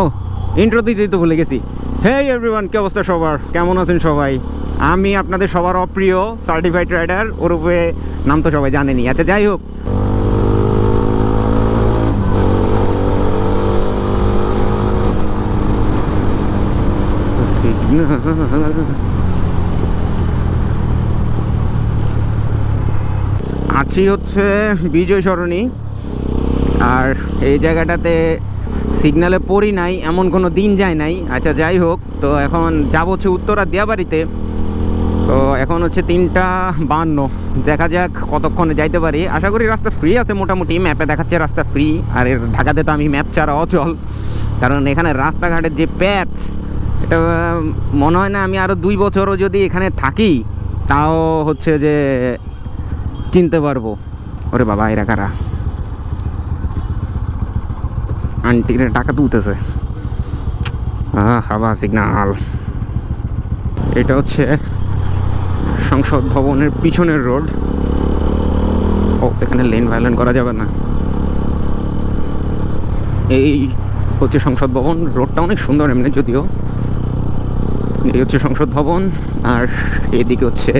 ও intro দিতেই তো ভুলে গেছি। হে এভরিওয়ান কি অবস্থা সবার? কেমন আছেন সবাই? আমি আপনাদের সবার অপ্রিয় সার্টিফাইড রাইডার ওরূপে নাম তো সবাই জানেনি। আচ্ছা যাই হোক। আছি হচ্ছে বিজয় সরণি। আর এই জায়গাটাতে সিগনালে পড়ি নাই, এমন কোনো দিন যায় নাই। আচ্ছা যাই হোক, তো এখন যাব হচ্ছে উত্তরা দিয়াবাড়িতে। তো এখন হচ্ছে তিনটা বান্ন। দেখা যাক কতক্ষণে যাইতে পারি। আশা করি রাস্তা ফ্রি আছে মোটামুটি ম্যাপে দেখাচ্ছে রাস্তা ফ্রি আর এর ঢাকাতে তো আমি ম্যাপ ছাড়া অচল। কারণ এখানে রাস্তাঘাটের যে প্যাচ এটা মনে হয় না আমি আরও দুই বছরও যদি এখানে থাকি, তাও হচ্ছে যে চিনতে পারব। ওরে বাবা, এরা কারা? আন্টিরে টাকা তুলতেছে। আবার সিগনাল এটা হচ্ছে সংসদ ভবনের পিছনের রোড ও, এখানে লেন ভায়োলেন করা যাবে না। এই হচ্ছে সংসদ ভবন। রোডটা অনেক সুন্দর এমনি যদিও। এই হচ্ছে সংসদ ভবন। আর এদিকে হচ্ছে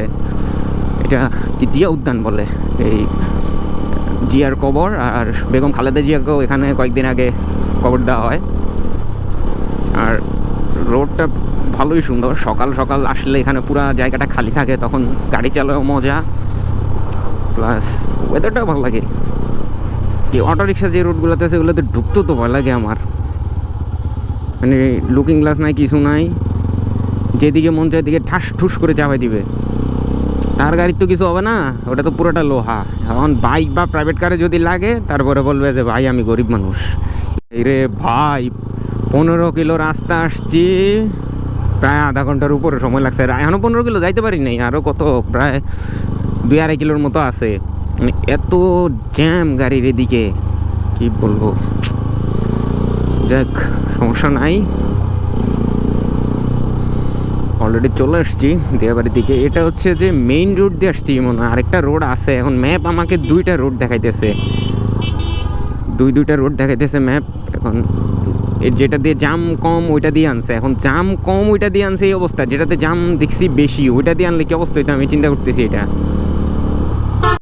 এটা কি জিয়া উদ্যান বলে? এই জিয়ার কবর আর বেগম খালেদা জিয়াকেও এখানে কয়েকদিন আগে কবর দেওয়া হয়। আর রোডটা ভালোই সুন্দর। সকাল সকাল আসলে এখানে পুরো জায়গাটা খালি থাকে, তখন গাড়ি চালাও মজা। প্লাস ওয়েদারটাও ভালো লাগে। এই অটো রিক্সা যে রোডগুলোতে আছে ওগুলোতে ঢুকতেও তো ভয় লাগে আমার। মানে লুকিং গ্লাস নাই, কিছু নাই। যেদিকে মন চায় দিকে ঠাস ঠুস করে চাপাই দিবে। তার গাড়ির তো কিছু হবে না, ওটা তো পুরোটা লোহা। এখন বাইক বা প্রাইভেট কারে যদি লাগে, তারপরে বলবে যে, ভাই, আমি গরিব মানুষ। রে ভাই, পনেরো কিলো রাস্তা আসছি, প্রায় আধা ঘণ্টার উপরে সময় লাগছে। আর এখনও পনেরো কিলো যাইতে পারি নাই আরও কত, প্রায় দুই আড়াই কিলোর মতো আছে। মানে এত জ্যাম গাড়ির এদিকে, কি বলব? যাক, সমস্যা নাই। অলরেডি চলে আসছি দিয়াবাড়ির দিকে। এটা হচ্ছে যে মেইন রোড দিয়ে আসছি, মনে হয় আরেকটা রোড আছে। এখন ম্যাপ আমাকে দুইটা রোড দেখাইতেছে। দুই দুইটা রোড দেখাইতেছে ম্যাপ এখন যেটা দিয়ে জাম কম, ওইটা দিয়ে আনছে। এখন জাম কম, ওইটা দিয়ে আনছে এই অবস্থা। যেটাতে জাম দেখছি বেশি, ওইটা দিয়ে আনলে কি অবস্থা এটা আমি চিন্তা করতেছি এটা।